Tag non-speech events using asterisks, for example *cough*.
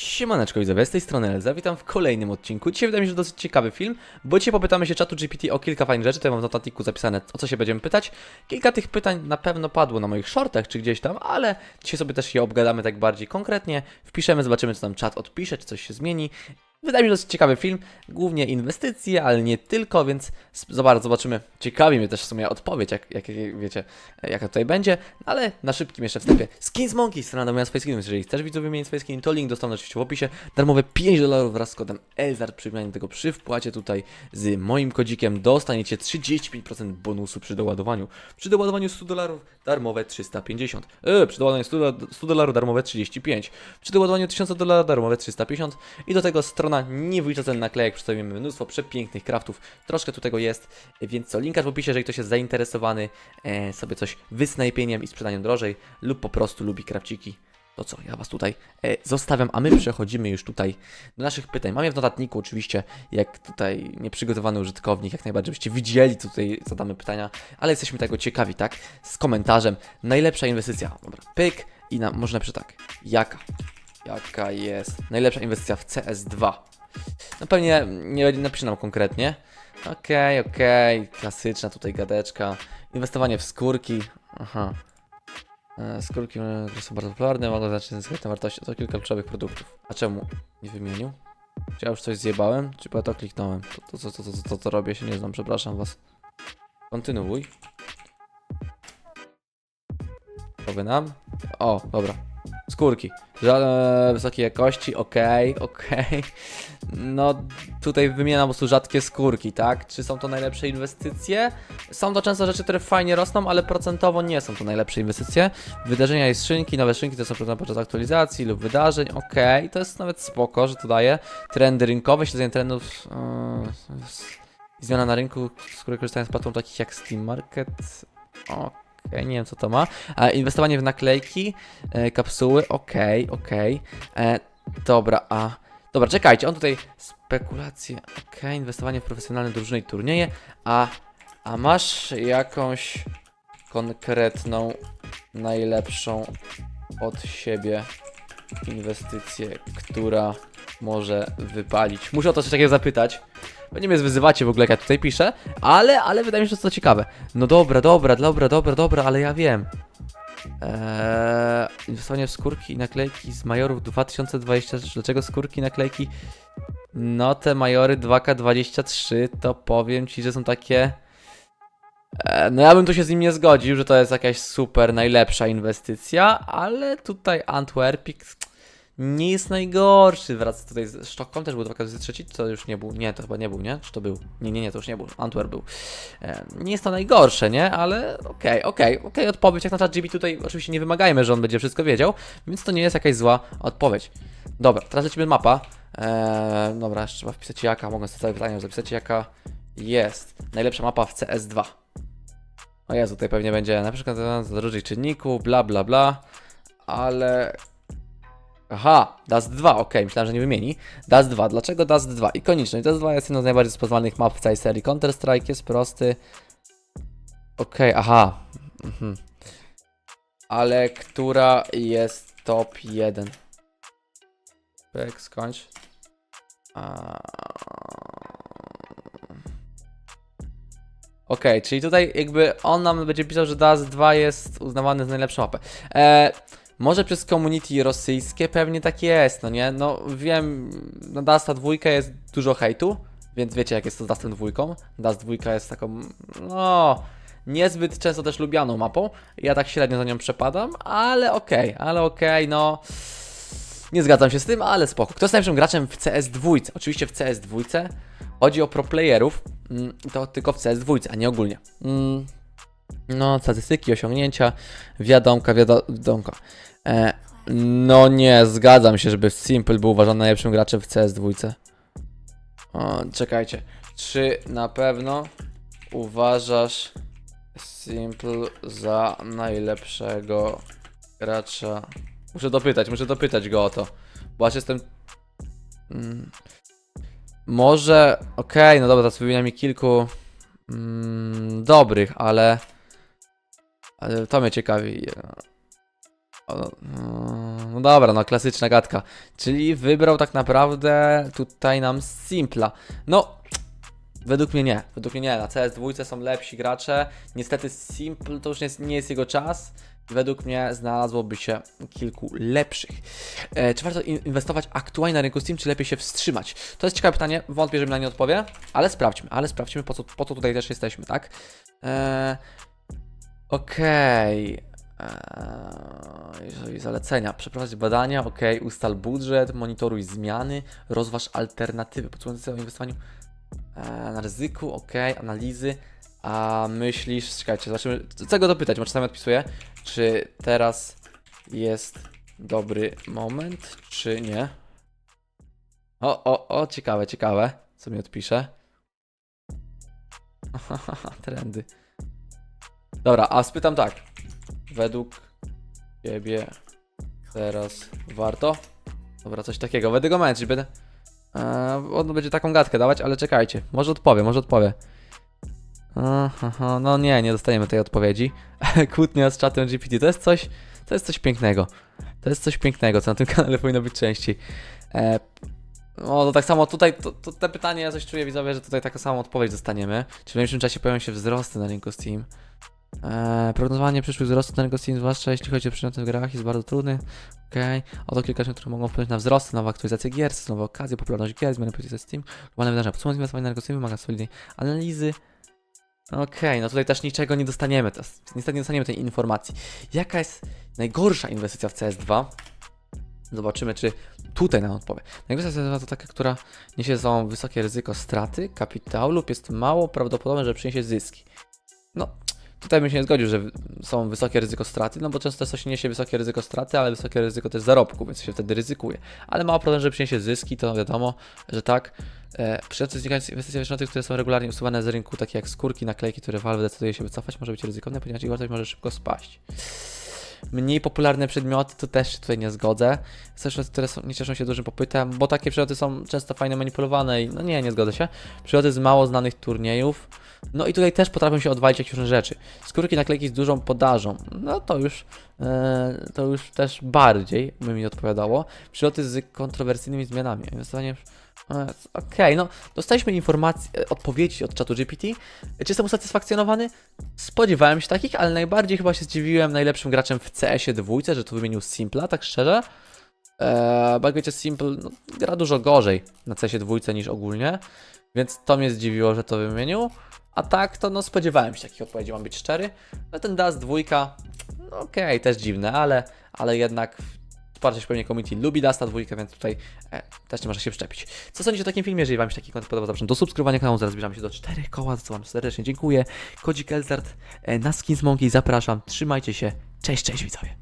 Siemaneczko widzowie, z tej strony Elza, witam w kolejnym odcinku. Dzisiaj wydaje mi się, dosyć ciekawy film, bo dzisiaj popytamy się czatu GPT o kilka fajnych rzeczy, tutaj mam w notatniku zapisane, o co się będziemy pytać. Kilka tych pytań na pewno padło na moich shortach czy gdzieś tam, ale dzisiaj sobie też je obgadamy tak bardziej konkretnie, wpiszemy, zobaczymy co tam czat odpisze, czy coś się zmieni. Wydaje mi się, że dosyć ciekawy film, głównie inwestycje, ale nie tylko, więc zobacz, zobaczymy. Ciekawi mnie też w sumie odpowiedź, jak, jak wiecie, jaka tutaj będzie, ale na szybkim jeszcze wstępie. Skins Monkey, strona do moja swoje skiny, jeżeli chcesz widzowie wymienić swoje skiny, to link dostanę oczywiście w opisie. Darmowe 5 dolarów wraz z kodem ELZARD przy wymianie tego przy wpłacie tutaj z moim kodzikiem dostaniecie 35% bonusu przy doładowaniu. Przy doładowaniu 100 dolarów darmowe 350. Yy, przy doładowaniu 100 do- 100 dolarów darmowe 35. Przy doładowaniu 1000 dolarów darmowe 350. I do tego strona nie wylicza cen naklejek, przedstawimy mnóstwo przepięknych craftów. Troszkę tu tego jest, więc co, linkarz w opisie, jeżeli ktoś jest zainteresowany e, sobie coś wysnajpieniem i sprzedaniem drożej lub po prostu lubi krawciki. To co, ja Was tutaj e, zostawiam, a my przechodzimy już tutaj do naszych pytań. Mam je w notatniku oczywiście, jak tutaj nieprzygotowany użytkownik, jak najbardziej, żebyście widzieli, co tutaj zadamy pytania, ale jesteśmy tego ciekawi, tak? Z komentarzem, najlepsza inwestycja, dobra, pyk i na, może napiszę tak, jaka, jaka jest najlepsza inwestycja w CS2? No pewnie nie napiszę nam konkretnie. Okej, okej, klasyczna tutaj gadeczka. Inwestowanie w skórki, aha. E, Skórki e, są bardzo popularne, mogą znaczyć zyskać na wartości. To kilka kluczowych produktów. A czemu nie wymienił? Czy ja już coś zjebałem? Czy po to kliknąłem? To, to, to, to, to, to, to robię się nie znam, przepraszam was. Kontynuuj. Powie nam. O, dobra. Skórki. Wysokiej jakości, okej, okej. No, tutaj wymieniam po prostu rzadkie skórki, tak? Czy są to najlepsze inwestycje? Są to często rzeczy, które fajnie rosną, ale procentowo nie są to najlepsze inwestycje. Wydarzenia i skrzynki, nowe skrzynki to są podczas aktualizacji lub wydarzeń, okej, to jest nawet spoko, że to daje. Trendy rynkowe, śledzenie trendów yy, zmiana na rynku, z której korzystają z platform takich jak Steam Market, okej, nie wiem co to ma. E, inwestowanie w naklejki, e, kapsuły, okej, okej. E, Dobra, a... Dobra, czekajcie, on tutaj spekulacje, okej, inwestowanie w profesjonalne drużyny i turnieje, a... A masz jakąś konkretną, najlepszą od siebie inwestycję, która może wypalić? Muszę o to coś takiego zapytać. Bo nie mnie wyzywacie w ogóle, jak ja tutaj piszę, ale, ale wydaje mi się, że to ciekawe. No dobra, dobra, dobra, dobra, dobra, ale ja wiem. Eee, inwestowanie w skórki i naklejki z majorów 2023. Dlaczego skórki i naklejki? No te majory 2K23 to powiem ci, że są takie... E, No ja bym tu się z nim nie zgodził, że to jest jakaś super najlepsza inwestycja, ale tutaj Antwerpik nie jest najgorszy. Wraca tutaj z Sztokholm też był 2023, to już nie był. Nie, to chyba nie był, nie? Czy to był? Nie, nie, nie, to już nie był. Antwerp był. E, Nie jest to najgorsze, nie? Ale okej, okej, okej, odpowiedź. Jak na chat GB tutaj oczywiście nie wymagajmy, że on będzie wszystko wiedział, więc to nie jest jakaś zła odpowiedź. Dobra, teraz lecimy mapa. Eee, dobra, jeszcze trzeba wpisać jaka, mogę sobie całe pytanie zapisać jaka jest najlepsza mapa w CS2. O Jezu, tutaj pewnie będzie na przykład z różnych czynników, bla bla bla, ale... Aha, Dust 2, ok, myślałem, że nie wymieni. Dust 2, dlaczego Dust 2? Ikoniczność, Dust 2 jest jedną z najbardziej rozpoznawalnych map w całej serii. Counter-Strike jest prosty. Okej, aha. Mhm. Ale która jest top 1? Pek, skończ. A... Okej, czyli tutaj jakby on nam będzie pisał, że Dust 2 jest uznawany za najlepszą mapę. E, może przez community rosyjskie pewnie tak jest, no nie? No wiem, na Dusta 2 jest dużo hejtu, więc wiecie jak jest to z Dustem 2. Dust 2 jest taką, no, niezbyt często też lubianą mapą. Ja tak średnio za nią przepadam, ale okej, ale okej, no... Nie zgadzam się z tym, ale spoko. Kto jest najlepszym graczem w CS2? Oczywiście w CS2 chodzi o pro playerów, mm, to tylko w CS2, a nie ogólnie. No, statystyki, osiągnięcia, wiadomka, wiadomka. E, no nie, zgadzam się, żeby Simple był uważany najlepszym graczem w CS2. O, czekajcie. Czy na pewno uważasz Simple za najlepszego gracza? Muszę dopytać, muszę dopytać go o to. Bo aż jestem. Mm. Może. Okej, no dobra, teraz mi kilku. Mm, dobrych, ale. Ale to mnie ciekawi. no dobra, no klasyczna gadka. Czyli wybrał tak naprawdę tutaj nam Simpla. No, według mnie nie. Według mnie nie. Na CS2 są lepsi gracze. Niestety Simple to już nie jest, nie jest jego czas. Według mnie znalazłoby się kilku lepszych. E, czy warto in- inwestować aktualnie na rynku Steam, czy lepiej się wstrzymać? To jest ciekawe pytanie, wątpię, że mi na nie odpowie, ale sprawdźmy, ale sprawdźmy, po co, po co tutaj też jesteśmy, tak? E, Okej. Eee, Jeżeli zalecenia, przeprowadź badania, ok, ustal budżet, monitoruj zmiany, rozważ alternatywy, podsumowując o inwestowaniu eee, na ryzyku, ok, analizy, a myślisz, czekajcie, zobaczymy, czego dopytać, może sam odpisuję, czy teraz jest dobry moment, czy nie? O, o, o, ciekawe, ciekawe, co mi odpisze. *laughs* Trendy. Dobra, a spytam tak. Według ciebie teraz warto? Dobra, coś takiego. Według go męczyć, będę. Eee, on będzie taką gadkę dawać, ale czekajcie. Może odpowie, może odpowie. Aha, no nie, nie dostajemy tej odpowiedzi. *laughs* Kłótnia z czatem GPT to jest coś. To jest coś pięknego. To jest coś pięknego, co na tym *laughs* kanale powinno być częściej. Eee, no to tak samo tutaj, to, to te pytanie, ja coś czuję widzowie, że tutaj taką samą odpowiedź dostaniemy. Czy w najbliższym czasie pojawią się wzrosty na rynku Steam? Eee, prognozowanie przyszłych wzrostów Steam, zwłaszcza jeśli chodzi o przyjęte w grach, jest bardzo trudny. Okej, oto kilka rzeczy, które mogą wpłynąć na wzrosty, nowe aktualizacje gier, nowe okazje, popularność gier, zmiany polityki Steam, globalne wydarzenia, podsumowanie inwestowania Steam wymaga solidnej analizy. Okej, no tutaj też niczego nie dostaniemy, to, niestety nie dostaniemy tej informacji. Jaka jest najgorsza inwestycja w CS2? Zobaczymy, czy tutaj nam odpowie. Najgorsza inwestycja to taka, która niesie ze sobą wysokie ryzyko straty kapitału lub jest mało prawdopodobne, że przyniesie zyski. No, tutaj bym się nie zgodził, że są wysokie ryzyko straty, no bo często coś niesie wysokie ryzyko straty, ale wysokie ryzyko też zarobku, więc się wtedy ryzykuje. Ale mało problem, że przyniesie zyski, to wiadomo, że tak. E, Przyjęte znikające inwestycje w które są regularnie usuwane z rynku, takie jak skórki, naklejki, które Valve decyduje się wycofać, może być ryzykowne, ponieważ ich wartość może szybko spaść. Mniej popularne przedmioty to też się tutaj nie zgodzę. Przedmioty, które są, nie cieszą się dużym popytem, bo takie przedmioty są często fajnie manipulowane i no nie, nie zgodzę się. Przedmioty z mało znanych turniejów. No i tutaj też potrafią się odwalić jakieś różne rzeczy. Skórki naklejki z dużą podażą. No to już, e, to już też bardziej by mi odpowiadało. Przedmioty z kontrowersyjnymi zmianami. Inwestowanie. Okej, no dostaliśmy informacje, e, odpowiedzi od czatu GPT. Czy jestem usatysfakcjonowany? Spodziewałem się takich, ale najbardziej chyba się zdziwiłem najlepszym graczem w CS-ie dwójce, że tu wymienił Simpla, tak szczerze. Eee, bo jak wiecie, Simple no, gra dużo gorzej na CS-ie dwójce niż ogólnie, więc to mnie zdziwiło, że to wymienił. A tak, to no spodziewałem się takich odpowiedzi, mam być szczery. No ten DAS dwójka, no okej, też dziwne, ale, ale jednak Wsparcie pewnie community lubi Dasta dwójkę, więc tutaj e, też nie można się przyczepić. Co sądzicie o takim filmie? Jeżeli Wam się taki kontent podobał, zapraszam do subskrybowania kanału. Zaraz się do czterech koła, za co Wam serdecznie dziękuję. Kodzik Elzart e, na Skins Monkey zapraszam. Trzymajcie się. Cześć, cześć widzowie.